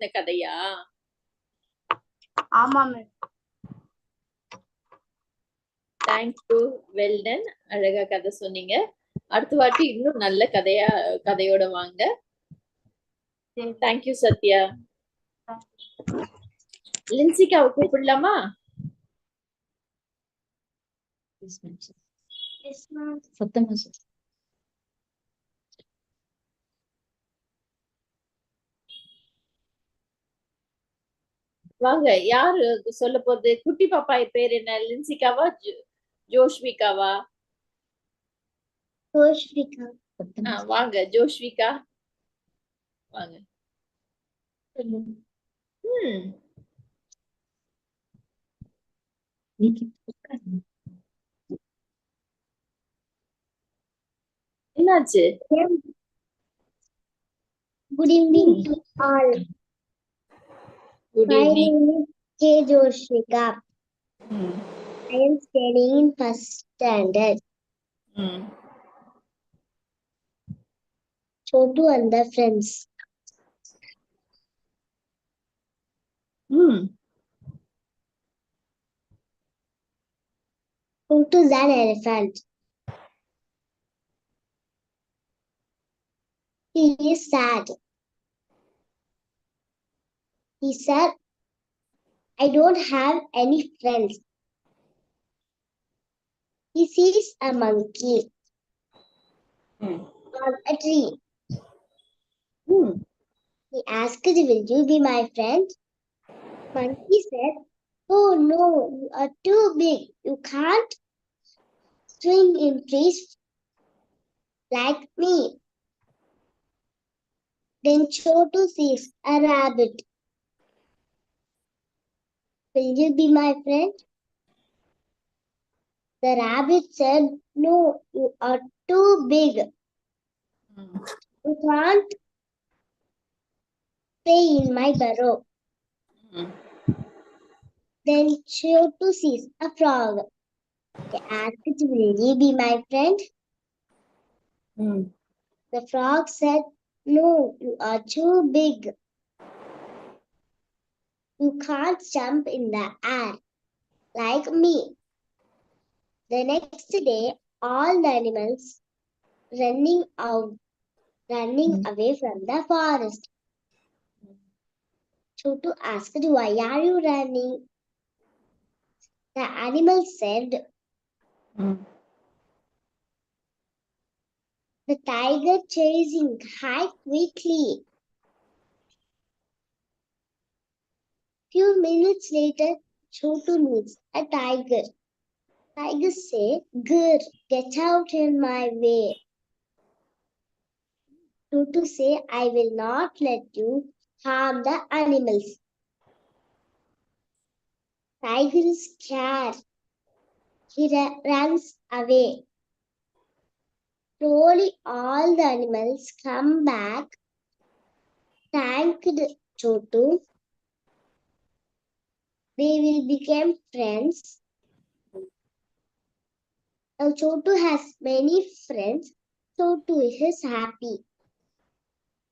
எழுதின கதையா? ஆமா மேம் தேங்க்யூ வெல்டன் அழகா கதை சொன்னீங்க. அடுத்த வாட்டி இன்னும் நல்ல கதையா கதையோட வாங்க. Thank you Sathya. லின்சிகாவை கூப்பிடலாமா? சத்தமா வாங்க யாரு சொல்ல போறது? குட்டி பாப்பா பேர் என்ன? லின்சிகாவா? ஜோஷ்விகாவா? ஆ, வாங்க ஜோஷ்விகா. வாங்க. ம். என்னாச்சு? Good evening to all. Good My evening. name is K. Joshika. Hmm. I am studying in first standard. Hmm. Chotu and the friends. Hmm. Chotu is an elephant. He is sad. He said, I don't have any friends. He sees a monkey ம் on a tree. ம் He asked, Will you be my friend? Monkey said, Oh no, you are too big. You can't swing in trees like me. Then Chotu sees a rabbit. Will you be my friend? The rabbit said, No, you are too big. Mm. You can't stay in my burrow. Mm. Then Shoto sees a frog. They asked, Will you be my friend? Mm. The frog said, No, you are too big. You can't jump in the air like me. The next day, all the animals running out, running hmm. away from the forest. Chotu asked, Why are you running? The animals said, ம் The tiger chasing high quickly. Few minutes later, Chotu meets a tiger. Tiger say, Grr, get out in my way. Chotu say, I will not let you harm the animals. Tiger is scared. He runs away. Slowly, all the animals come back, thanked Chotu They will become friends. Now Chotu has many friends. Chotu is happy.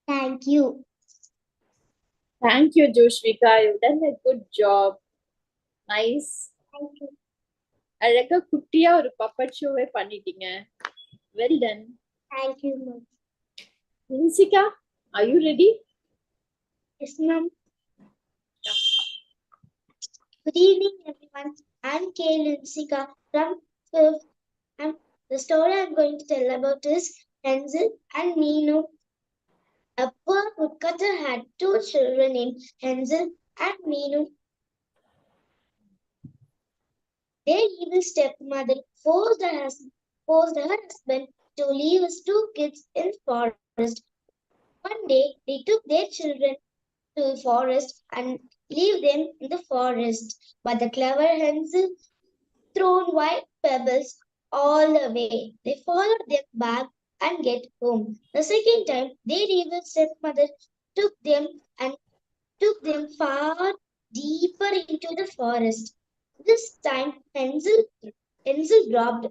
Thank you. Thank you, Joshvika. You've done a good job. Nice. Thank you. அழகா குட்டியா ஒரு puppet ஷோவே பண்ணிட்டீங்க well done Thank you, ma'am. Linsika are you ready Yes, ma'am. Good evening, everyone. I'm Kay Linsika from fifth. And the story I'm going to tell about is Hansel and Nino. A poor woodcutter had two children named Hansel and Nino. Their evil stepmother forced her, hus- forced her husband to leave his two kids in forest. One day, they took their children to the forest and leave them in the forest. But the clever Hansel thrown white pebbles all the way. They followed them back and get home. The second time, their evil stepmother took them and took them far deeper into the forest. This time, Hansel, Hansel dropped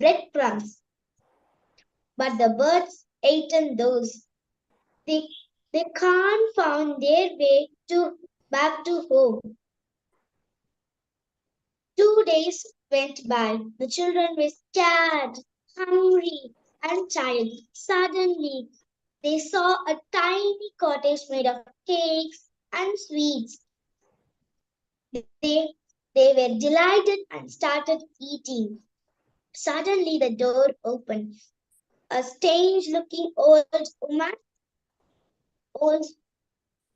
breadcrumbs, but the birds ate those. They they can't find their way to back to home. Two days went by. The children were scared, hungry, and tired. Suddenly, they saw a tiny cottage made of cakes and sweets. They, they were delighted and started eating. Suddenly, the door opened. A strange looking old woman, old,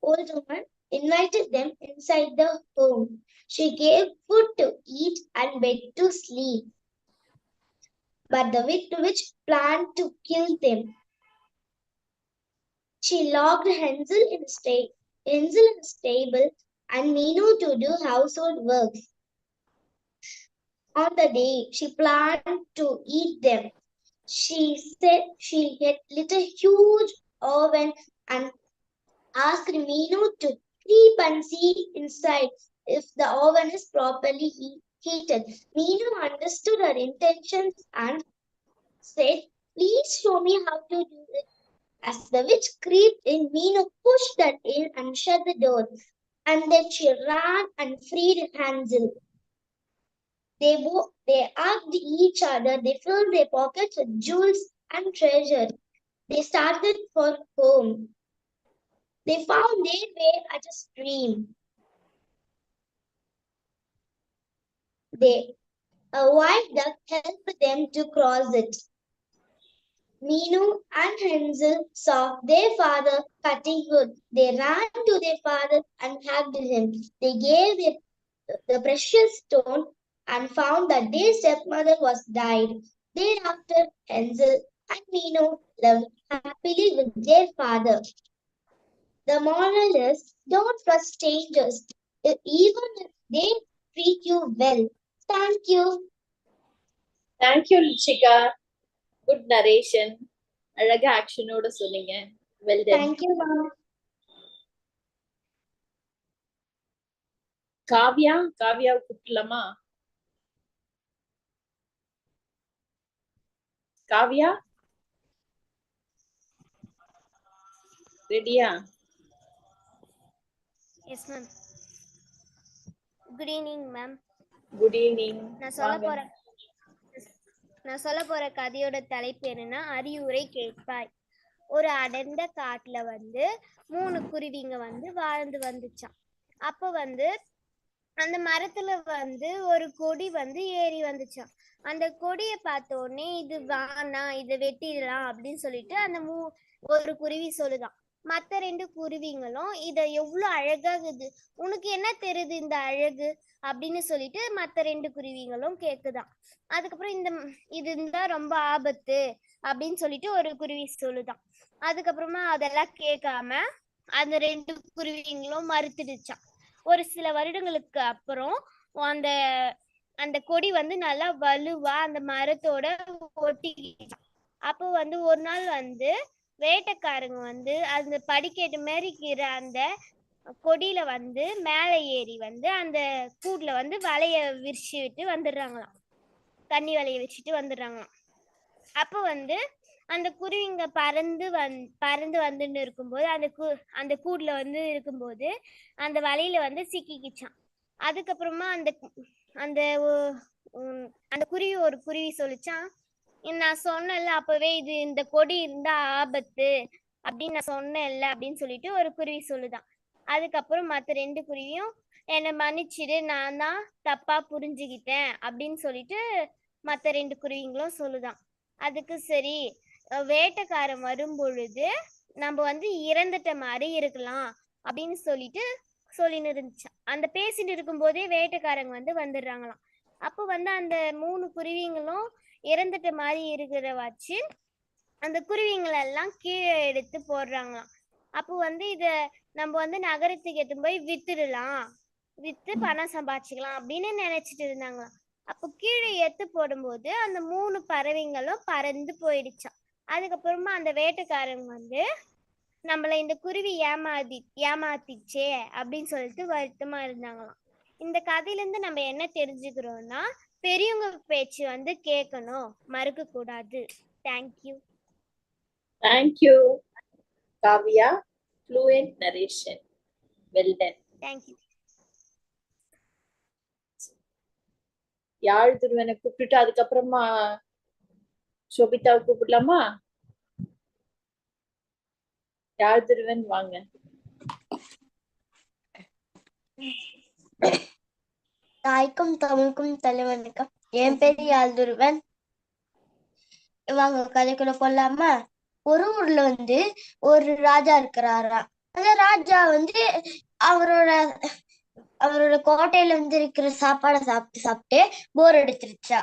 old woman invited them inside the home. She gave food to eat and bed to sleep. But the witch planned to kill them. She locked Hansel in a sta- Hansel in a stable and Minu to do household work. On the day she planned to eat them, she said she had lit a huge oven and asked Minu to and inside if the oven is properly he- heated. Minu understood her intentions and said, Please show me how to do it. As the witch crept in, Minu pushed her in and shut the door. And then she ran and freed Hansel. They, they hugged each other. They filled their pockets with jewels and treasure. They started for home. They found their way at a stream. They, a white duck helped them to cross it. Minu and Hansel saw their father cutting wood. They ran to their father and hugged him. They gave him the precious stone and found that their stepmother was died. Thereafter, Hansel and Minu lived happily with their father. The moral is don't trust strangers, e- even if they treat you well. Thank you. Thank you Lishika good narration அழகா ஆக்ஷனோட சொன்னீங்க well done Thank you, Mom. Kavya Kavya கூப்பிடலாமா Kavya ரெடியா yes ma'am good evening ma'am good evening நான் சொல்ல போற நான் சொல்ல போற கதையோட தலைப்பு என்னன்னா அறிவுரை கேட்பாய். ஒரு அடர்ந்த காட்டுல வந்து மூணு குருவிங்க வந்து வாழ்ந்து வந்துச்சாம். அப்ப வந்து அந்த மரத்துல வந்து ஒரு கொடி வந்து ஏறி வந்துச்சாம். அந்த கொடியை பார்த்த உடனே இது வேணாம் இதை வெட்டிடலாம் அப்படின்னு சொல்லிட்டு அந்த மூ ஒரு குருவி சொல்லுதான் மத்த ரெண்டு குருவிங்களும் இத எவ்வளவு அழகாகுது உனக்கு என்ன தெரியுது இந்த அழகு? அப்படின்னு சொல்லிட்டு மத்த ரெண்டு குருவிங்களும் கேட்குதான் அதுக்கப்புறம் இந்த இது இருந்தா ரொம்ப ஆபத்து அப்படின்னு சொல்லிட்டு ஒரு குருவி சொல்லுதான். அதுக்கப்புறமா அதெல்லாம் கேட்காம அந்த ரெண்டு குருவிங்களும் மறுத்துடுச்சான் ஒரு சில வருடங்களுக்கு அப்புறம் அந்த அந்த கொடி வந்து நல்லா வலுவா அந்த மரத்தோட ஒட்டிக்கிச்சாம் அப்போ வந்து ஒரு நாள் வந்து வேட்டைக்காரங்க வந்து அந்த படிக்கட்டு மாதிரி அந்த கொடியில வந்து மேலே ஏறி வந்து அந்த கூட்டுல வந்து வலைய விரிச்சு விட்டு வந்துடுறாங்களாம். தண்ணி வலைய வச்சுட்டு வந்துடுறாங்களாம். அப்போ வந்து அந்த குருவிங்க பறந்து வந் பறந்து வந்துன்னு இருக்கும்போது அந்த கூ அந்த கூட்ல வந்து இருக்கும்போது அந்த வலையில வந்து சிக்கிக்கிச்சான் அதுக்கப்புறமா அந்த அந்த அந்த குருவி ஒரு குருவி சொல்லிச்சான் நான் சொன்னேன்ல அப்பவே இது இந்த கொடி இருந்தா ஆபத்து அப்படின்னு நான் சொன்னேன்ல அப்படின்னு சொல்லிட்டு ஒரு குருவி சொல்லுதான். அதுக்கப்புறம் மத்த ரெண்டு குருவியும் என்னை மன்னிச்சிடு நான் தான் தப்பா புரிஞ்சுக்கிட்டேன் அப்படின்னு சொல்லிட்டு மத்த ரெண்டு குருவிங்களும் சொல்லுதான். அதுக்கு சரி வேட்டக்காரன் வேட்டைக்காரன் வரும் பொழுது நம்ம வந்து இறந்துட்ட மாதிரி இருக்கலாம் அப்படின்னு சொல்லிட்டு சொல்லின்னு இருந்துச்சு அந்த பேசிட்டு இருக்கும்போதே வேட்டைக்காரங்க வந்து வந்துடுறாங்களாம். அப்போ வந்து அந்த மூணு குருவிங்களும் இறந்துட்ட மாதிரி இருக்கிற வச்சு அந்த குருவிங்களை எல்லாம் கீழே எடுத்து போடுறாங்களாம். அப்போ வந்து இத நம்ம வந்து நகரத்துக்கு எடுத்து போய் வித்துடலாம். வித்து பணம் சம்பாதிச்சுக்கலாம் அப்படின்னு நினைச்சிட்டு இருந்தாங்களாம். அப்போ கீழே எத்து போடும்போது அந்த மூணு பறவைங்களும் பறந்து போயிடுச்சான் அதுக்கப்புறமா அந்த வேட்டைக்காரங்க வந்து நம்மள இந்த குருவி ஏமாதி ஏமாத்திச்சே அப்படின்னு சொல்லிட்டு வருத்தமா இருந்தாங்களாம். இந்த கதையில இருந்து நம்ம என்ன தெரிஞ்சுக்கிறோம்னா பெரியவங்க பேச்சு வந்து கேட்கணும் மறுக்க கூடாது. Thank you thank you Kavya fluent narration. Well done. Thank you Yazh துருவனை கூப்பிட்டுட்டு அதுக்கப்புறமா சோபிதாவை கூப்பிடலாமா? யாழ் துருவன் வாங்க. தாய்க்கும் தமிழுக்கும் தலைவனுக்கும் என் பேர் யாழ்துருவன். வாங்க கதைக்குள்ள போலாமா? ஒரு ஊர்ல வந்து ஒரு ராஜா இருக்கிறாராம். அந்த ராஜா வந்து அவரோட அவரோட கோட்டையில வந்து இருக்கிற சாப்பாடை சாப்பிட்டு சாப்பிட்டு போர் அடிச்சிருச்சா.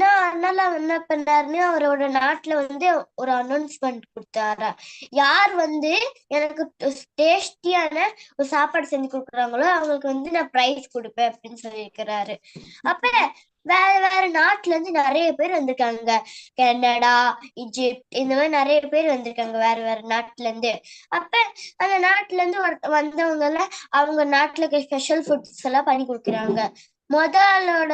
அதனால என்ன பண்ணாருன்னு அவரோட நாட்டுல வந்து ஒரு அனௌன்ஸ்மெண்ட் கொடுத்தாரா. யார் வந்து எனக்கு டேஸ்டியான ஒரு சாப்பாடு செஞ்சு கொடுக்குறாங்களோ அவங்களுக்கு வந்து நான் பிரைஸ் கொடுப்பேன் அப்படின்னு சொல்லியிருக்கிறாரு. அப்ப வேற வேற நாட்டுல இருந்து நிறைய பேர் வந்திருக்காங்க. கனடா இஜிப்ட் இந்த மாதிரி நிறைய பேர் வந்திருக்காங்க வேற வேற நாட்டுல இருந்து. அப்ப அந்த நாட்டுல இருந்து ஒரு- வந்தவங்க எல்லாம் அவங்க நாட்டுல இருக்க ஸ்பெஷல் ஃபுட்ஸ் எல்லாம் பண்ணி கொடுக்குறாங்க. முதலோட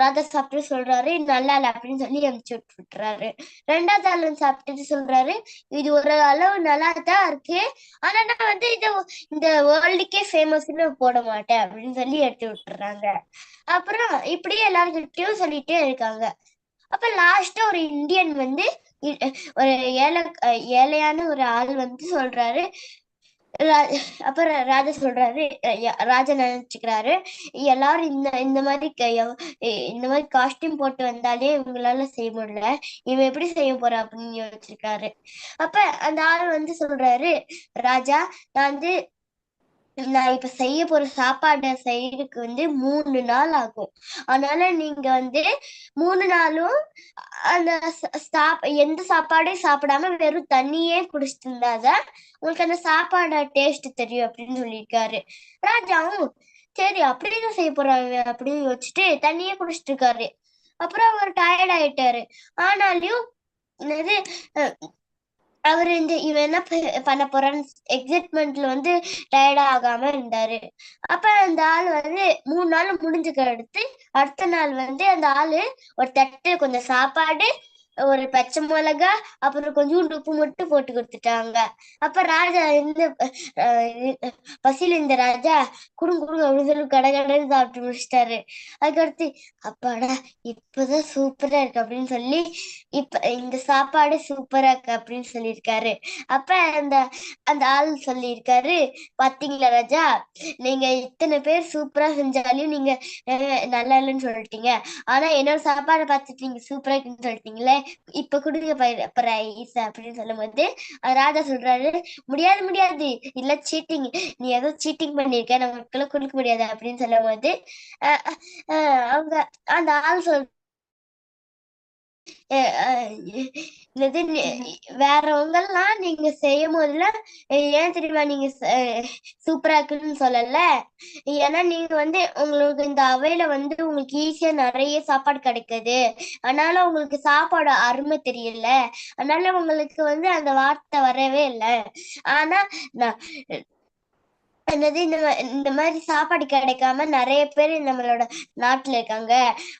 ரத சாப்பிட்டு சொல்றாரு நல்லா இல்லை அப்படின்னு சொல்லி அனுப்பிச்சு விட்டு விட்டுறாரு. ரெண்டாவது ஆள் சாப்பிட்டுட்டு சொல்றாரு இது ஒரு அளவு நல்லா தான் இருக்கு ஆனா நான் வந்து இத இந்த வேர்ல்டுக்கே ஃபேமஸ்னு போட மாட்டேன் அப்படின்னு சொல்லி எடுத்து விட்டுறாங்க. அப்புறம் இப்படியே எல்லாருக்கிட்டையும் சொல்லிட்டே இருக்காங்க. அப்ப லாஸ்டா ஒரு இந்தியன் வந்து ஒரு ஏழை ஏழையான ஒரு ஆள் வந்து சொல்றாரு அப்புறம் ராஜா சொல்றாரு ராஜா நினைச்சுக்கிறாரு எல்லாரும் இந்த இந்த மாதிரி இந்த மாதிரி காஸ்டியூம் போட்டு வந்தாலே இவங்களால செய்ய முடியல இவன் எப்படி செய்ய போறா அப்படின்னு யோசிச்சிருக்காரு. அப்ப அந்த ஆள் வந்து சொல்றாரு ராஜா நான் வந்து நான் இப்ப செய்ய போற சாப்பாடை செய்யறதுக்கு வந்து மூணு நாள் ஆகும். அதனால நீங்க வந்து மூணு நாளும் அந்த சாப் எந்த சாப்பாடையும் சாப்பிடாம வெறும் தண்ணியே குடிச்சிட்டு இருந்தாதான் உங்களுக்கு அந்த சாப்பாட டேஸ்ட் தெரியும் அப்படின்னு சொல்லியிருக்காரு. ராஜாவும் சரி அப்படிதான் செய்ய போறாங்க அப்படின்னு யோசிச்சுட்டு தண்ணியே குடிச்சிட்டு இருக்காரு. அப்புறம் அவர் டயர்ட் ஆயிட்டாரு. ஆனாலும் என்னது அஹ், அவர் இந்த இவன் என்ன பண்ண போறான்னு எக்ஸைட்மெண்ட்ல வந்து டயர்ட் ஆகாம இருந்தாரு. அப்ப அந்த ஆள் வந்து மூணு நாள் முடிஞ்சுக்க அடுத்து அடுத்த நாள் வந்து அந்த ஆளு ஒரு தட்டு கொஞ்சம் சாப்பாடு ஒரு பச்சை மிளகா அப்புறம் கொஞ்சோண்டு உப்பு மட்டும் போட்டு கொடுத்துட்டாங்க. அப்ப ராஜா இந்த இது- பசியில இந்த ராஜா குடுங்க குடுங்க அப்படின்னு சொல்லி கடை கடைன்னு சாப்பிட்டு முடிச்சிட்டாரு. அதுக்கடுத்து அப்பாடா இப்பதான் சூப்பரா இருக்கு அப்படின்னு சொல்லி இப்ப இந்த சாப்பாடு சூப்பரா இருக்கு அப்படின்னு சொல்லியிருக்காரு. அப்ப அந்த அந்த ஆள் சொல்லியிருக்காரு பாத்தீங்களா ராஜா? நீங்க இத்தனை பேர் சூப்பரா செஞ்சாலையும் நீங்க நல்லா இல்லைன்னு சொல்லிட்டீங்க. ஆனா என்னோட சாப்பாடை பார்த்துட்டு நீங்க சூப்பரா இருக்குன்னு சொல்லிட்டீங்களே இப்ப கொடுங்க பிரைஸ் அப்படின்னு சொல்லும் போது ராஜா சொல்றாரு முடியாது முடியாது. இல்ல சீட்டிங் நீ ஏதோ சீட்டிங் பண்ணிருக்க. நமக்குள்ள கொடுக்க முடியாது. அப்படின்னு சொல்லும் போது அவங்க அந்த ஆள் சொல் அஹ், அஹ், என்னது நீ- வேறவங்க எல்லாம் நீங்க செய்யும் போதெல்லாம் ஏன் தெரியுமா நீங்க சூப்பரா இருக்குன்னு சொல்லல? ஏன்னா நீங்க வந்து உங்களுக்கு இந்த அவையில வந்து உங்களுக்கு ஈஸியா நிறைய சாப்பாடு கிடைக்குது. அதனால உங்களுக்கு சாப்பாடு அருமை தெரியல. அதனால உங்களுக்கு வந்து அந்த வார்த்தை வரவே இல்லை. ஆனா என்னது இந்த இந்த மாதிரி சாப்பாடு கிடைக்காம நிறைய பேர் நம்மளோட நாட்டுல இருக்காங்க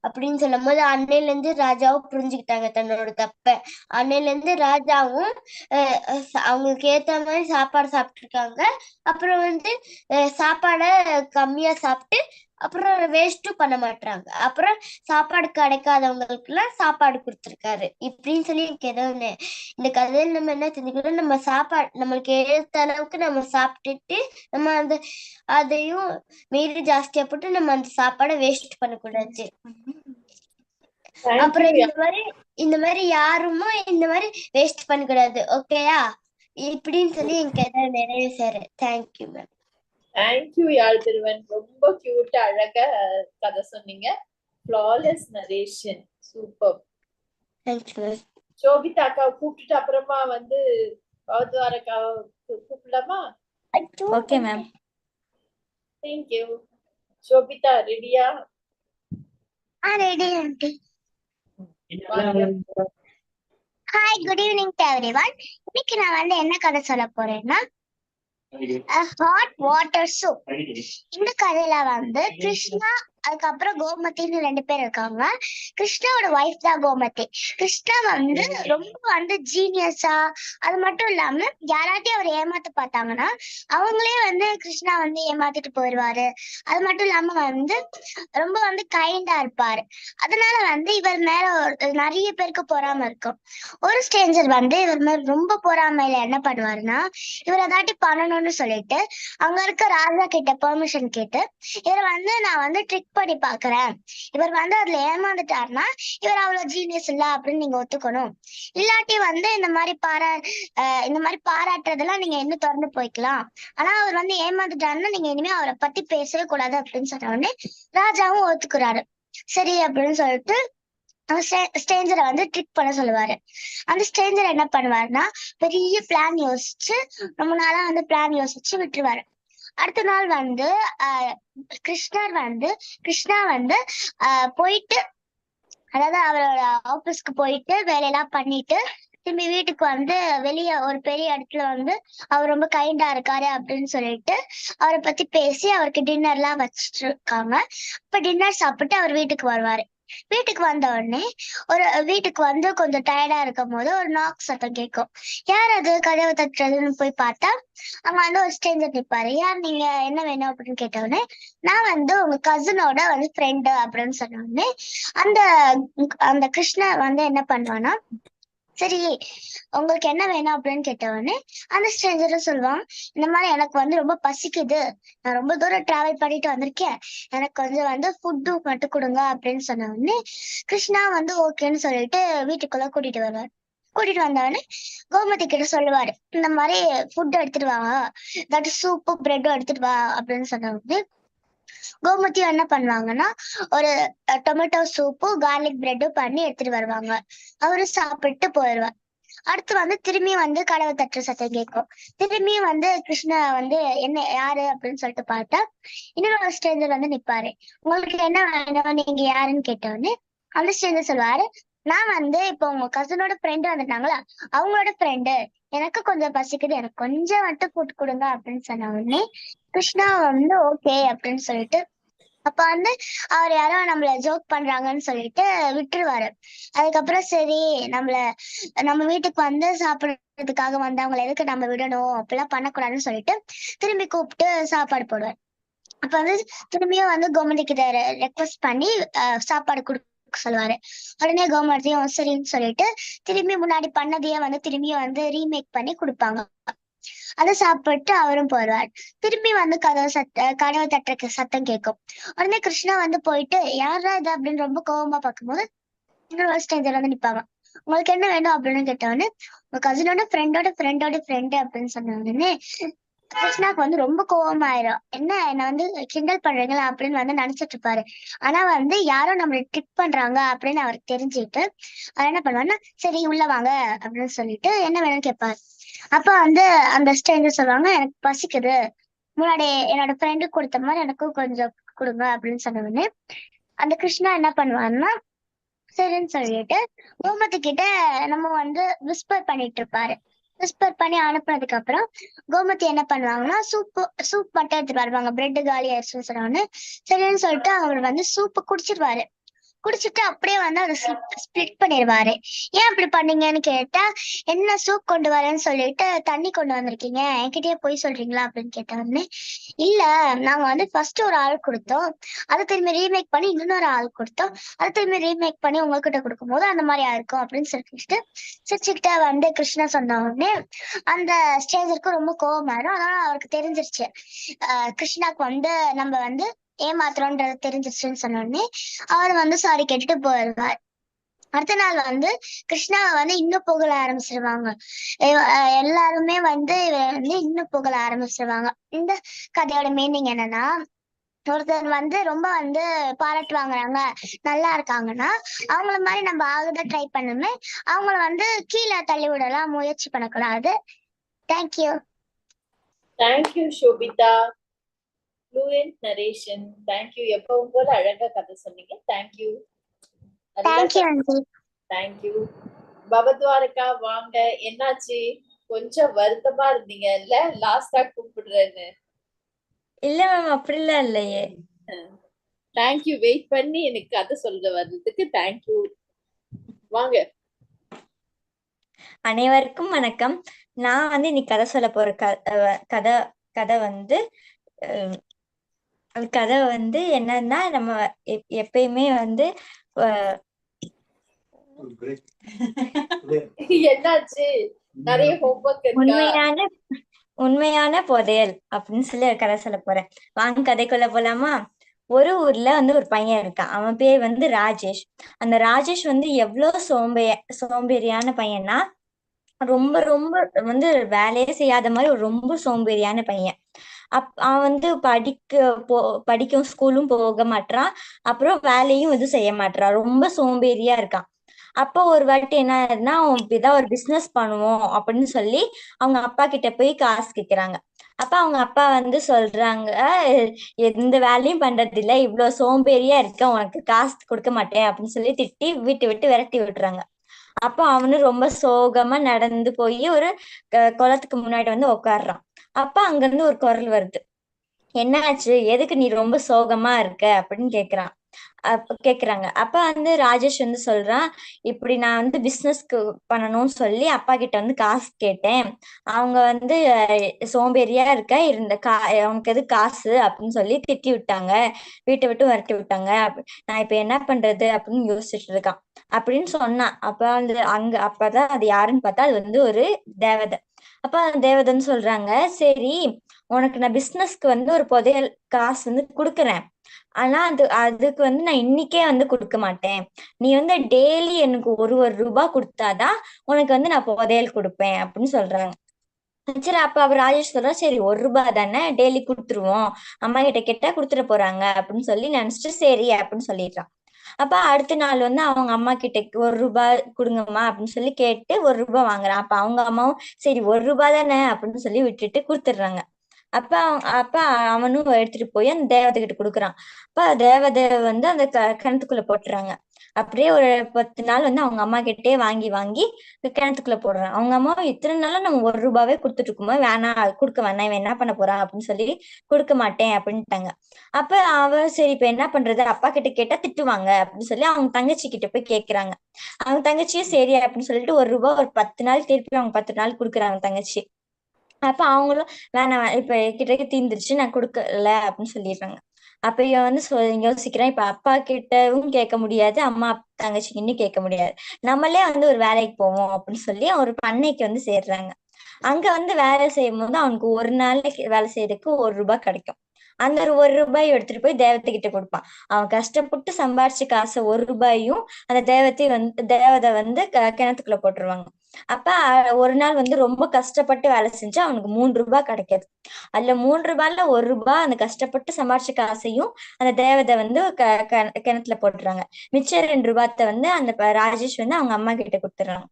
அப்படின்னு சொல்லும் போது அன்னையில இருந்து ராஜாவும் புரிஞ்சுக்கிட்டாங்க தன்னோட தப்ப. அன்னையில இருந்து ராஜாவும் அஹ், அவங்களுக்கு ஏத்த மாதிரி சாப்பாடு சாப்பிட்டு இருக்காங்க அப்புறம் வந்து அஹ், சாப்பாடை கம்மியா சாப்பிட்டு அப்புறம் வேஸ்ட்டும் பண்ண மாட்டாங்க அப்புறம் சாப்பாடு கிடைக்காதவங்களுக்கு எல்லாம் சாப்பாடு கொடுத்துருக்காரு. இப்படின்னு சொல்லி எனக்கு ஏதோ ஒண்ணு இந்த கதையில நம்ம என்ன தெரிஞ்சுக்கணும் நம்ம சாப்பாடு நம்மளுக்கு ஏத்த அளவுக்கு நம்ம சாப்பிட்டுட்டு நம்ம அந்த அதையும் மீறி ஜாஸ்தியா போட்டு நம்ம அந்த சாப்பாடை வேஸ்ட் பண்ணக்கூடாது. அப்புறம். இந்த மாதிரி இந்த மாதிரி யாருமே இந்த மாதிரி வேஸ்ட் பண்ணக்கூடாது. ஓகேயா இப்படின்னு சொல்லி எனக்கு நிறைய சேர thank you ma'am thank you Yazh Dhruvan ரொம்ப கியூட்டா அழகா கதை சொன்னீங்க. ஃப்ளாலெஸ் நரேஷன் சூப்பர் சோபிதா அக்காவை கூப்பிட்டுட்டு அப்புறமா வந்து பௌத்வார அக்காவை கூப்பிடலாமா? Okay ma'am thank you Sobhita ரெடியா ready aunty hi good evening to everyone இன்னைக்கு நான் வந்து என்ன கதை சொல்ல போறேன்னா ஹாட் வாட்டர் சூப் இந்த கதையில வந்து கிருஷ்ணா அதுக்கப்புறம் கோமதின்னு ரெண்டு பேர் இருக்காங்க. கிருஷ்ணாவோட ஒய்ஃப் தான் கோமதி. கிருஷ்ணா வந்து ரொம்ப வந்து ஜீனியஸா அது மட்டும் இல்லாம யாராட்டையும் அவர் ஏமாத்த பார்த்தாங்கன்னா அவங்களே வந்து கிருஷ்ணா வந்து ஏமாத்திட்டு போயிடுவாரு அது மட்டும் இல்லாம வந்து ரொம்ப வந்து கைண்டா இருப்பாரு. அதனால வந்து இவர் மேல ஒரு நிறைய பேருக்கு பொறாம இருக்கும். ஒரு ஸ்டேஞ்சர் வந்து இவர் மேல ரொம்ப பொறாமையில என்ன பண்ணுவாருன்னா இவர் ஏதாட்டி பண்ணணும்னு சொல்லிட்டு அங்க இருக்க ராஜா கிட்ட பெர்மிஷன் கேட்டு இவர் வந்து நான் வந்து ட்ரிக் பண்ணி பாக்குறேன் இவர் வந்து அதுல ஏமாந்துட்டாருன்னா இவர் அவ்வளவு ஜீனியஸ் இல்ல அப்படின்னு நீங்க ஒத்துக்கணும். இல்லாட்டி வந்து இந்த மாதிரி பாரா இந்த மாதிரி பாராட்டுறதெல்லாம் நீங்க இன்னும் திறந்து போய்க்கலாம். ஆனா அவர் வந்து ஏமாந்துட்டாருன்னா நீங்க இனிமே அவரை பத்தி பேசவே கூடாது அப்படின்னு சொன்ன உடனே ராஜாவும் ஒத்துக்குறாரு. சரி அப்படின்னு சொல்லிட்டு ஸ்ட்ரேஞ்சரை வந்து ட்ரிக் பண்ண சொல்லுவாரு. அந்த ஸ்ட்ரேஞ்சர் என்ன பண்ணுவாருன்னா பெரிய பிளான் யோசிச்சு ரொம்ப நாளா வந்து பிளான் யோசிச்சு விட்டுருவாரு. அடுத்த நாள் வந்து கிருஷ்ணர் வந்து கிருஷ்ணா வந்து போயிட்டு அதாவது அவரோட ஆபீஸ்க்கு போயிட்டு வேலையெல்லாம் பண்ணிட்டு திரும்பி வீட்டுக்கு வந்து வெளிய ஒரு பெரிய இடத்துல வந்து அவர் ரொம்ப கைண்டா இருக்காரு அப்படின்னு சொல்லிட்டு அவரை பத்தி பேசி அவருக்கு டின்னர் எல்லாம் வச்சிட்டு இருக்காங்க இப்ப டின்னர் சாப்பிட்டு அவர் வீட்டுக்கு வருவாரு. வீட்டுக்கு வந்த உடனே ஒரு வீட்டுக்கு வந்து கொஞ்சம் டயர்டா இருக்கும் போது ஒரு நாக் சத்தம் கேட்கும். யார் அது? கதவை தட்டுறதுன்னு போய் பார்த்தா அங்க வந்து ஒரு ஸ்ட்ரேஞ்சர் நிப்பாரு. யார் நீங்க? என்ன வேணும்? அப்படின்னு கேட்ட உடனே நான் வந்து உங்க கசினோட வந்து ஃப்ரெண்டு அப்படின்னு சொன்ன உடனே அந்த அந்த கிருஷ்ணா வந்து என்ன பண்ணுவான்னா சரி உங்களுக்கு என்ன வேணும் அப்படின்னு கேட்ட உடனே அந்த ஸ்ட்ரேஞ்சரும் சொல்லுவான் இந்த மாதிரி எனக்கு வந்து ரொம்ப பசிக்குது. நான் ரொம்ப தூரம் டிராவல் பண்ணிட்டு வந்திருக்கேன். எனக்கு கொஞ்சம் வந்து ஃபுட்டு மட்டும் கொடுங்க அப்படின்னு சொன்ன உடனே கிருஷ்ணா வந்து ஓகேன்னு சொல்லிட்டு வீட்டுக்குள்ள கூட்டிட்டு வருவார். கூட்டிட்டு வந்தவொடனே கோமதி கிட்ட சொல்லுவாரு இந்த மாதிரி ஃபுட் எடுத்துட்டு வாங்க இதாட்டி சூப்பு பிரெட்டும் எடுத்துட்டு வா அப்படின்னு சொன்ன உடனே கோமதியும் என்ன பண்ணுவாங்கன்னா ஒரு டொமேட்டோ சூப்பு கார்லிக் பிரெட்டும் பண்ணி எடுத்துட்டு வருவாங்க. அவரு சாப்பிட்டு போயிடுவார் அடுத்து வந்து திரும்பி வந்து கடவு தட்டு சத்தம் கேட்கும். திரும்பியும் வந்து கிருஷ்ணா வந்து என்ன யாரு? அப்படின்னு சொல்லிட்டு பார்த்தா இன்னொரு ஸ்ட்ரேஞ்சர் வந்து நிப்பாரு. உங்களுக்கு என்ன வேணும்? நீங்க யாருன்னு? கேட்டவொடனே அந்த ஸ்டேஜர் சொல்லுவாரு நான் வந்து இப்போ உங்க கசனோட ஃப்ரெண்டு வந்துட்டாங்களா? அவங்களோட ஃப்ரெண்டு எனக்கு கொஞ்சம் பசிக்குது. எனக்கு கொஞ்சம் மட்டும் கூட்டு கொடுங்க அப்படின்னு சொன்ன உடனே கிருஷ்ணா வந்து ஓகே அப்படின்னு சொல்லிட்டு அப்ப வந்து அவர் யாரோ நம்மள ஜோக் பண்றாங்கன்னு சொல்லிட்டு விட்டுருவாரு. அதுக்கப்புறம் சரி நம்மள நம்ம வீட்டுக்கு வந்து சாப்பிடுறதுக்காக வந்தவங்களை எதுக்கு நம்ம விடணும்? அப்படிலாம் பண்ணக்கூடாதுன்னு சொல்லிட்டு திரும்பி கூப்பிட்டு சாப்பாடு போடுவார். அப்ப வந்து திரும்பியும் வந்து கோமதி கிட்ட ரெக்வஸ்ட் பண்ணி அஹ், சாப்பாடு கொடுக்க சொல்லுவாரு. உடனே கோமதியும் சரின்னு சொல்லிட்டு திரும்பி முன்னாடி பண்ணதையே வந்து திரும்பியும் வந்து ரீமேக் பண்ணி கொடுப்பாங்க. அதை சாப்பிட்டு அவரும் போயிடுவார். திரும்பி வந்து கதவு சத்த கதவை தட்டுற சத்தம் கேட்கும். உடனே கிருஷ்ணா வந்து போயிட்டு யாரா இது? அப்படின்னு ரொம்ப கோவமா பார்க்கும்போது இன்னொரு ஸ்டேஜர் வந்து நிப்பாங்க. உங்களுக்கு என்ன வேணும்? அப்படின்னு கேட்டவொடனே உங்க கசினோட ஃப்ரெண்டோட ஃப்ரெண்டோட ஃப்ரெண்டு அப்படின்னு சொன்ன உடனே கிருஷ்ணாக்கு வந்து ரொம்ப கோவமாயிரும். என்ன என்ன வந்து கிண்டல் பண்றீங்களா அப்படின்னு வந்து நினைச்சிட்டு இருப்பாரு. ஆனா வந்து யாரோ நம்மள ட்ரிக் பண்றாங்க அப்படின்னு அவர் தெரிஞ்சுட்டு அவர் என்ன பண்ணுவாருன்னா சரி உள்ள வாங்க அப்படின்னு சொல்லிட்டு என்ன வேணும்னு கேட்பாரு. அப்ப வந்து அந்த ஸ்ட்ரேஞ்சர் சொல்லுவாங்க எனக்கு பசிக்குது. முன்னாடி என்னோட ஃப்ரெண்டு கொடுத்த மாதிரி எனக்கும் கொஞ்சம் கொடுங்க அப்படின்னு சொன்ன உடனே அந்த கிருஷ்ணா என்ன பண்ணுவாருன்னா சரின்னு சொல்லிட்டு ஓமத்து கிட்ட நம்ம வந்து விஸ்பர் பண்ணிட்டு இருப்பாரு. விஸ்பர் பண்ணி அனுப்புனதுக்கு அப்புறம் கோமதி என்ன பண்ணுவாங்கன்னா சூப்பு சூப் மட்டும் எடுத்துட்டு வருவாங்க. பிரெட் காலி ஆயிடுச்சுன்னு சொன்னோன்னு சரின்னு சொல்லிட்டு அவர் வந்து சூப்பு குடிச்சிருவாரு. குடிச்சிட்டு அப்படியே வந்து அதை ஸ்பிளிட் பண்ணிடுவாரு ஏன் அப்படி பண்ணீங்கன்னு கேட்டா என்ன சூப் கொண்டு வரேன்னு சொல்லிட்டு தண்ணி கொண்டு வந்திருக்கீங்க. என்கிட்டயே போய் சொல்றீங்களா? அப்படின்னு கேட்டவொடனே இல்ல நாங்க வந்து ஃபர்ஸ்ட் ஒரு ஆள் கொடுத்தோம். அதை திரும்பி ரீமேக் பண்ணி இன்னொரு ஆள் கொடுத்தோம். அதை திரும்பி ரீமேக் பண்ணி உங்ககிட்ட கொடுக்கும்போது அந்த மாதிரி ஆயிருக்கும் அப்படின்னு சொல்லிட்டு சிரிச்சுக்கிட்ட வந்து கிருஷ்ணா சொன்ன உடனே அந்த ஸ்டேஜருக்கு ரொம்ப கோவமாயிரும் அதனால அவருக்கு தெரிஞ்சிருச்சு. ஆஹ் கிருஷ்ணாக்கு வந்து நம்ம வந்து ஏமாத்துறோன்றது தெரிஞ்சிருச்சுன்னு சொன்னோடனே அவர் வந்து சாரி கேட்டுட்டு போயிடுவார். அடுத்த நாள் வந்து கிருஷ்ணாவை வந்து இன்னும் புகழ ஆரம்பிச்சிருவாங்க. எல்லாருமே வந்து வந்து இன்னும் புகழ ஆரம்பிச்சிருவாங்க. இந்த கதையோட மீனிங் என்னன்னா ஒருத்தர் வந்து ரொம்ப வந்து பாராட்டு வாங்குறாங்க நல்லா இருக்காங்கன்னா அவங்கள மாதிரி நம்ம ஆகுத ட்ரை பண்ணுமே அவங்கள வந்து கீழே தள்ளி விடலாம் முயற்சி பண்ணக்கூடாது. Thank you thank you Shobhita fluent narration thank you எப்பவும் போல அழகா கதை சொன்னீங்க? Thank you thank you aunty thank you Bhavadharika வாங்க. என்னாச்சு? கொஞ்சம் வருத்தமா இருந்தீங்கல்ல லாஸ்டா கூப்பிடுறேன்னு. இல்ல மேம் அப்படிலாம் இல்லையே. தேங்க்யூ வெயிட் பண்ணி எனக்கு கதை சொல்ல வர்றதுக்கு தேங்க்யூ வாங்க. அனைவருக்கும் வணக்கம். நான் வந்து இன்னைக்கு கதை சொல்ல போற கதை கதை வந்து கதை வந்து என்னன்னா நம்ம எப்- எப்பயுமே வந்து என்னாச்சு? நிறைய உண்மையான உண்மையான புதையல் அப்படின்னு சொல்லி கதை சொல்ல போறேன். வாங்க கதைக்குள்ள போலாமா? ஒரு ஊர்ல வந்து ஒரு பையன் இருக்கான். அவன் பேர் வந்து ராஜேஷ். அந்த ராஜேஷ் வந்து எவ்வளவு சோம்பே சோம்பேறியான பையனா ரொம்ப ரொம்ப வந்து வேலையே செய்யாத மாதிரி ஒரு ரொம்ப சோம்பேறியான பையன். அப் அவன் வந்து படிக்க போ படிக்கவும் ஸ்கூலும் போக மாட்டான் அப்புறம் வேலையும் எதுவும் செய்ய மாட்டான் ரொம்ப சோம்பேறியா இருக்கான். அப்போ ஒரு வாட்டி என்ன ஆகுதுன்னா அவன் ஏதாவது ஒரு பிசினஸ் பண்ணுவோம் அப்படின்னு சொல்லி அவங்க அப்பா கிட்ட போய் காசு கேக்குறாங்க. அப்ப அவங்க அப்பா வந்து சொல்றாங்க எந்த வேலையும் பண்றது இல்ல இவ்வளவு சோம்பேறியா இருக்க. உனக்கு காசு கொடுக்க மாட்டேன் அப்படின்னு சொல்லி திட்டி வீட்டு விட்டு விரட்டி விட்டுறாங்க அப்போ அவனு ரொம்ப சோகமா நடந்து போய் ஒரு குளத்துக்கு முன்னாடி வந்து உட்கார்றான் அப்ப அங்க இருந்து ஒரு குரல் வருது. என்னாச்சு? எதுக்கு நீ ரொம்ப சோகமா இருக்க? அப்படின்னு கேக்குறான். அப்ப கேக்குறாங்க. அப்ப வந்து ராஜேஷ் வந்து சொல்றான் இப்படி நான் வந்து பிசினஸ்க்கு பண்ணணும்னு சொல்லி அப்பா கிட்ட வந்து காசு கேட்டேன். அவங்க வந்து சோம்பேறியா இருக்க இருந்த கா அவனுக்கு எது காசு? அப்படின்னு சொல்லி திட்டி விட்டாங்க. வீட்டை விட்டு விரட்டி விட்டாங்க. நான் இப்ப என்ன பண்றது? அப்படின்னு யோசிச்சுட்டு இருக்கான். அப்படின்னு சொன்னான். அப்ப வந்து அங்க அப்பதான் அது யாருன்னு பார்த்தா அது வந்து ஒரு தேவதை. அப்ப தேவதன் சொல்றாங்க சரி உனக்கு நான் பிசினஸ்க்கு வந்து ஒரு புதையல் காசு வந்து கொடுக்குறேன். ஆனா அது அதுக்கு வந்து நான் இன்னைக்கே வந்து கொடுக்க மாட்டேன். நீ வந்து டெய்லி எனக்கு ஒரு ஒரு ரூபாய் கொடுத்தாதான் உனக்கு வந்து நான் புதையல் கொடுப்பேன் அப்படின்னு சொல்றாங்க. சரி அப்ப அவர் ராஜேஷ் சொல்றா சரி ஒரு ரூபாய் தானே டெய்லி கொடுத்துருவோம். அம்மா கிட்ட கேட்டா கொடுத்துட போறாங்க அப்படின்னு சொல்லி நினைச்சிட்டு சரி அப்படின்னு சொல்லிடுறான். அப்ப அடுத்த நாள் வந்து அவங்க அம்மா கிட்ட ஒரு ரூபாய் கொடுங்கம்மா அப்படின்னு சொல்லி கேட்டு ஒரு ரூபாய் வாங்குறான். அப்ப அவங்க அம்மாவும் சரி ஒரு ரூபாய் தானே அப்படின்னு சொல்லி விட்டுட்டு கொடுத்துடுறாங்க. அப்ப அப்ப அவனும் எடுத்துட்டு போய் அந்த தேவதை கிட்ட கொடுக்குறான். அப்ப தேவதை வந்து அந்த க கிணத்துக்குள்ள போட்டுறாங்க. அப்படியே ஒரு பத்து நாள் வந்து அவங்க அம்மா கிட்டே வாங்கி வாங்கி கிணத்துக்குள்ள போடுறான். அவங்க அம்மா இத்தனை நாளா நம்ம ஒரு ரூபாவே கொடுத்துட்டு இருக்கும்போது வேணாம் கொடுக்க வேணாம் இவன் என்ன பண்ண போறான் அப்படின்னு சொல்லி கொடுக்க மாட்டேன் அப்படின்ட்டாங்க. அப்ப அவ சரி இப்ப என்ன பண்றது? அப்பா கிட்ட கேட்டா திட்டுவாங்க அப்படின்னு சொல்லி அவங்க தங்கச்சி கிட்ட போய் கேக்குறாங்க. அவங்க தங்கச்சியும் சரி அப்படின்னு சொல்லிட்டு ஒரு ரூபாய் ஒரு பத்து நாள் திருப்பி அவங்க பத்து நாள் கொடுக்குறாங்க தங்கச்சி. அப்ப அவங்களும் வேணாம் இப்ப கிட்டக்கு தீந்துருச்சு நான் கொடுக்கல அப்படின்னு சொல்லிடுறாங்க. அப்ப இவன் வந்து யோசிக்கிறான். இப்ப அப்பா கிட்டவும் கேட்க முடியாது. அம்மா தங்கச்சிக்கின்னு கேட்க முடியாது. நம்மளே வந்து ஒரு வேலைக்கு போவோம் அப்படின்னு சொல்லி ஒரு பண்ணைக்கு வந்து சேர்றாங்க. அங்க வந்து வேலை செய்யும் போது அவனுக்கு ஒரு நாளைக்கு வேலை செய்யறதுக்கு ஒரு ரூபாய் கிடைக்கும். அந்த ஒரு ஒரு ரூபாய் எடுத்துட்டு போய் தேவத்தை கிட்ட கொடுப்பான். அவன் கஷ்டப்பட்டு சம்பாரிச்ச காசு ஒரு ரூபாயும் அந்த தேவத்தை வந்து தேவதை வந்து க- கிணத்துக்குள்ள போட்டுருவாங்க. அப்ப ஒரு நாள் வந்து ரொம்ப கஷ்டப்பட்டு வேலை செஞ்சு அவனுக்கு மூன்று ரூபாய் கிடைக்காது. அதுல மூன்று ரூபாய்ல ஒரு ரூபாய் அந்த கஷ்டப்பட்டு சம்பாரிச்ச காசையும் அந்த தேவதை வந்து க கிணத்துல போட்டுறாங்க. மிச்சம் ரெண்டு ரூபாத்த வந்து அந்த ராஜேஷ் வந்து அவங்க அம்மா கிட்ட கொடுத்துறாங்க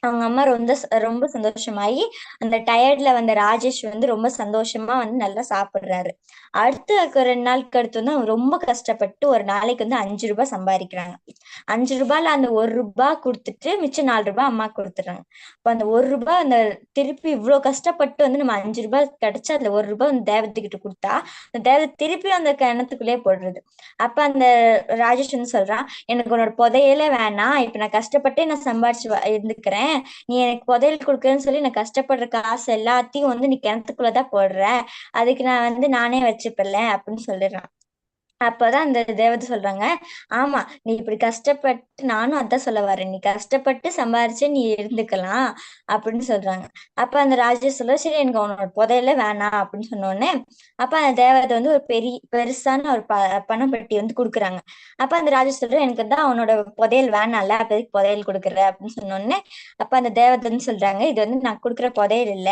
அவங்க அம்மா ரொம்ப ச- ரொம்ப சந்தோஷமாயி அந்த டயர்ட்ல வந்த ராஜேஷ் வந்து ரொம்ப சந்தோஷமா வந்து நல்லா சாப்பிடுறாரு. அடுத்து ரெண்டு நாளுக்கு அடுத்து வந்து அவங்க ரொம்ப கஷ்டப்பட்டு ஒரு நாளைக்கு வந்து அஞ்சு ரூபாய் சம்பாதிக்கிறாங்க. அஞ்சு ரூபாயில அந்த ஒரு ரூபாய் கொடுத்துட்டு மிச்சம் நாலு ரூபாய் அம்மா கொடுத்துறாங்க அப்ப அந்த ஒரு ரூபாய் அந்த திருப்பி இவ்வளவு கஷ்டப்பட்டு வந்து நம்ம அஞ்சு ரூபாய் கிடைச்சா அதுல ஒரு ரூபாய் வந்து தேவத்துக்கிட்ட கொடுத்தா அந்த தேவத்தை திருப்பி அந்த கிணத்துக்குள்ளேயே போடுறது. அப்ப அந்த ராஜேஷ் வந்து சொல்றான் எனக்கு உன்னோட புதையலே வேணாம். இப்ப நான் கஷ்டப்பட்டு நான் சம்பாரிச்சு வ- இருந்துக்கிறேன். நீ எனக்கு புதையல் கொடுக்குறேன்னு சொல்லி நான் கஷ்டப்படுற காசு எல்லாத்தையும் வந்து நீ கிணத்துக்குள்ளதான் போடுற. அதுக்கு நான் வந்து நானே வச்சுப்பல அப்படின்னு சொல்லிடுறான். அப்பதான் அந்த தேவதை சொல்றாங்க. ஆமா நீ இப்படி கஷ்டப்பட்டு நானும் அதான் சொல்ல வரேன். நீ கஷ்டப்பட்டு சம்பாரிச்சு நீ இருந்துக்கலாம் அப்படின்னு சொல்றாங்க. அப்ப அந்த ராஜா சொல்ல சரி எனக்கு உன்னோட புதையல வேணாம் அப்படின்னு சொன்னோடனே அப்ப அந்த தேவதை வந்து ஒரு பெரிய பெருசான ஒரு ப பணம் பெட்டி வந்து கொடுக்குறாங்க. அப்ப அந்த ராஜா சொல்ற எனக்கு தான் அவனோட புதையல் வேணாம்ல அப்ப எதுக்கு புதையல் கொடுக்குற அப்படின்னு சொன்னோடனே அப்ப அந்த தேவதைன்னு சொல்றாங்க இது வந்து நான் கொடுக்குற புதையல் இல்ல.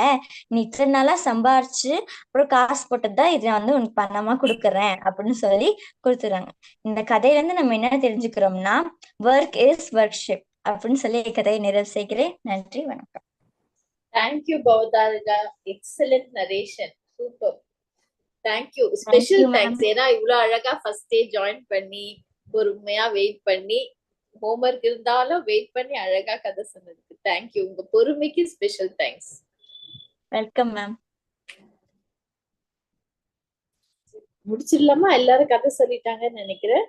நீ இத்தனை நாளா சம்பாரிச்சு அப்புறம் காசு போட்டதுதான் இதை வந்து உனக்கு பணமா கொடுக்குறேன் அப்படின்னு சொல்லி கொடுத்துறாங்க. இந்த கதையில இருந்து நம்ம என்ன தெரிஞ்சுக்கிறோம்னா ஒர்க் இஸ் ஒர்க்ஷிப் அப்படின்னு சொல்லி கதையை நிறைவு செய்கிறேன். நன்றி வணக்கம். Thank you Bhavadharika excellent narration super thank you special. Thanks ஏன்னா இவ்வளவு அழகா ஃபர்ஸ்ட் டே ஜாயின் பண்ணி பொறுமையா வெயிட் பண்ணி ஹோம்ஒர்க் இருந்தாலும் வெயிட் பண்ணி அழகா கதை சொன்னதுக்கு தேங்க்யூ உங்க பொறுமைக்கு ஸ்பெஷல் தேங்க்ஸ் வெல்கம் மேம் முடிச்சிடலாமா? எல்லாரும் கதை சொல்லிட்டாங்கன்னு நினைக்கிறேன்.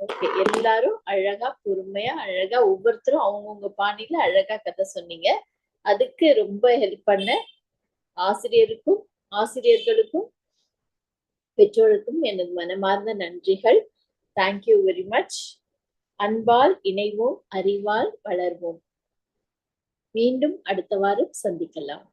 ஓகே எல்லாரும் அழகா பொறுமையா அழகா ஒவ்வொருத்தரும் அவங்கவுங்க பாணியில அழகா கதை சொன்னீங்க. அதுக்கு ரொம்ப ஹெல்ப் பண்ண ஆசிரியருக்கும் ஆசிரியர்களுக்கும் பெற்றோருக்கும் எனது மனமார்ந்த நன்றிகள். தேங்க்யூ வெரி மச் அன்பால் இணைவோம் அறிவால் வளர்வோம். மீண்டும் அடுத்த வாரம் சந்திக்கலாம்.